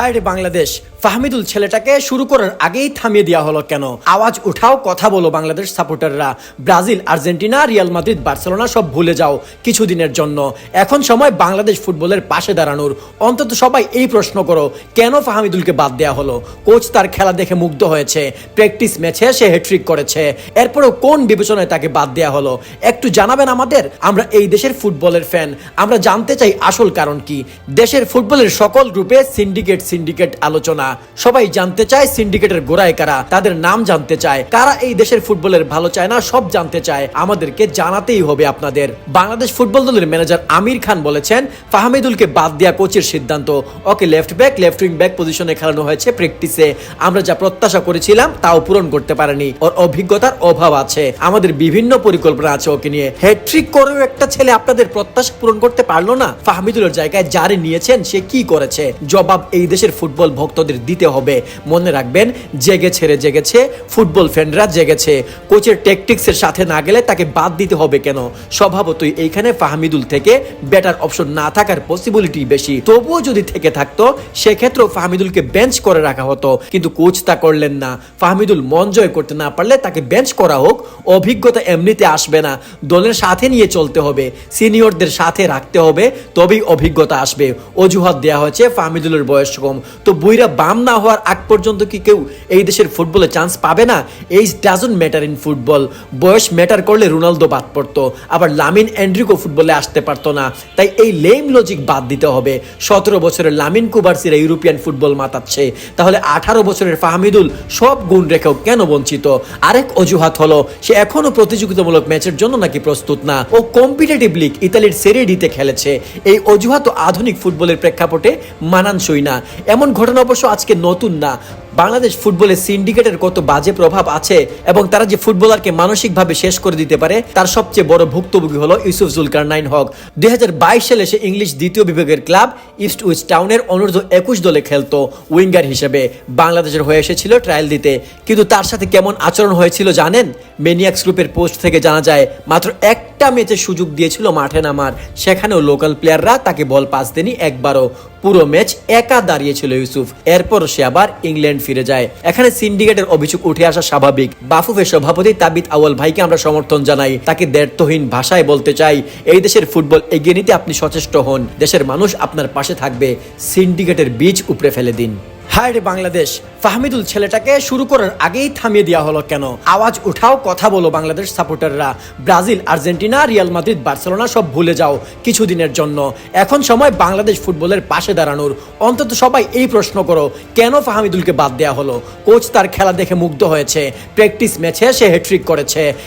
হায় রে বাংলাদেশ ফাহমিদুল ছেলেটাকে শুরু করার আগেই থামিয়ে দেওয়া হলো কেন? আওয়াজ উঠাও, কথা বলো Bangladesh সাপোর্টাররা। Brazil, Argentina, Real Madrid, Barcelona সব ভুলে যাও কিছুদিনের জন্য। এখন সময় বাংলাদেশ ফুটবলের পাশে দাঁড়ানোর। অন্তত সবাই এই প্রশ্ন করো, কেন ফাহমিদুলকে বাদ দেওয়া হলো? কোচ তার খেলা দেখে মুগ্ধ হয়েছে। প্র্যাকটিস ম্যাচে সে হ্যাট্রিক করেছে। এরপরও কোন বিবেচনায় তাকে বাদ দেওয়া হলো? একটু জানাবেন আমাদের? আমরা এই দেশের ফুটবলের ফ্যান আমরা জানতে চাই আসল কারণ কি? দেশের ফুটবলের সকল গ্রুপে সিন্ডিকেট সিন্ডিকেট আলোচনা। সবাই জানতে চায় সিন্ডিকেটের গোড়ায় কারা, তাদের নাম জানতে চায়, কারা এই দেশের ফুটবলের ভালো চায় না, সব জানতে চায়। আমাদেরকে জানাতেই হবে আপনাদের। বাংলাদেশ ফুটবল দলের ম্যানেজার আমির খান বলেছেন, ফাহমিদুলকে বাদ দেওয়া কোচের সিদ্ধান্ত। ওকে left back left wing back পজিশনে খেলানো হয়েছে প্র্যাকটিসে আমরা যা প্রত্যাশা করেছিলাম, তাও পূরণ করতে পারেনি। ওর অভিজ্ঞতার অভাব আছে। আমাদের বিভিন্ন পরিকল্পনা আছে ওকে নিয়ে। হ্যাট্রিক করেও একটা ছেলে আপনাদের প্রত্যাশা পূরণ করতে পারল না? ফাহমিদুলের জায়গায় যারে নিয়েছেন, সে কি করেছে? জবাব এই দেশের ফুটবল ভক্তদের দিতে হবে। মনে রাখবেন, জেগে ছেড়ে জেগেছে, ফুটবল ফ্যানরা জেগেছে। কোচের টেকটিক্সের সাথে না গেলে তাকে বাদ দিতে হবে কেন? স্বভাবতই এইখানে ফাহমিদুল থেকে বেটার অপশন না থাকার পসিবিলিটি বেশি। তবুও যদি থেকে থাকতো, সেক্ষেত্রেও ফাহমিদুলকে বেঞ্চ করে রাখা হতো। কিন্তু কোচ তা করলেন না। ফাহমিদুল মন জয় করতে না পারলে তাকে বেঞ্চ করা হোক, অভিজ্ঞতা এমনিতে আসবে না। দলের সাথে নিয়ে চলতে হবে সিনিয়রদের সাথে রাখতে হবে, তবেই অভিজ্ঞতা আসবে। অজুহাত দেওয়া হয়েছে ফাহমিদুলের বয়স কম। তো বুইরা বাম না হওয়ার আগ পর্যন্ত কি কেউ এই দেশের ফুটবলে চান্স পাবে না? Age doesn't matter in football বয়স ম্যাটার করলে রোনালদো বাদ পড়তো, আবার লামিন অ্যান্ড্রিকো ফুটবলে আসতে পারতো না। তাই এই লেম লজিক বাদ দিতে হবে। সতেরো বছরের লামিন কুবার্সিরা ইউরোপিয়ান ফুটবল মাতাচ্ছে। তাহলে আঠারো বছরের ফাহমিদুল সব গুণ রেখেও কেন বঞ্চিত? আরেক অজুহাত হলো, সে এখনও প্রতিযোগিতামূলক ম্যাচের জন্য নাকি প্রস্তুত না। ও কম্পিটিটিভ লিগ ইতালির সেরে ডিতে খেলেছে। এই অজুহাত আধুনিক ফুটবলের প্রেক্ষাপটে মানানসই না। এমন ঘটনা অবশ্য আজকে নতুন না বাংলাদেশ ফুটবলে সিন্ডিকেটের কত বাজে প্রভাব আছে এবং তারা যে ফুটবলারকে মানসিকভাবে শেষ করে দিতে পারে, তার সবচেয়ে বড় ভুক্তভোগী হলো ইউসুফ জুলকার নাইন হক। দুই সালে সে ইংলিশ দ্বিতীয় বিভাগের ক্লাব ইস্ট উইস্ট টাউনের অনূর্ধ্ব একুশ দলে খেলতো উইঙ্গার হিসেবে। বাংলাদেশের হয়ে এসেছিল ট্রায়াল দিতে। কিন্তু তার সাথে কেমন আচরণ হয়েছিল জানেন? মেনিয়াক্স গ্রুপের পোস্ট থেকে জানা যায়, মাত্র একটা ম্যাচে সুযোগ দিয়েছিল মাঠে নামার। সেখানেও লোকাল প্লেয়াররা তাকে বল পাস দেনি একবারও। পুরো ম্যাচ একা দাঁড়িয়েছিল ইউসুফ। এরপর সে আবার ইংল্যান্ড ফিরে যায়। এখানে সিন্ডিকেটের অভিযোগ উঠে আসা স্বাভাবিক। বাফুফের সভাপতি তাবিত আওয়াল ভাইকে আমরা সমর্থন জানাই। তাকে দ্ব্যর্থহীন ভাষায় বলতে চাই, এই দেশের ফুটবল এগিয়ে নিতে আপনি সচেষ্ট হন। দেশের মানুষ আপনার পাশে থাকবে। সিন্ডিকেটের বীজ উপরে ফেলে দিন। হায় রে বাংলাদেশ, ফাহমিদুল ছেলেটাকে শুরু করার আগেই থামিয়ে দেওয়া হলো কেন? আওয়াজ উঠাও, কথা বলো Bangladesh সাপোর্টাররা। Brazil, Argentina, Real Madrid, Barcelona সব ভুলে যাও কিছুদিনের জন্য। এখন সময় বাংলাদেশ ফুটবলের পাশে দাঁড়ানোর। অন্তত সবাই এই প্রশ্ন করো, কেন ফাহমিদুলকে বাদ দেওয়া হলো? কোচ তার খেলা দেখে মুগ্ধ হয়েছে। প্র্যাকটিস ম্যাচে সে হ্যাট্রিক করেছে।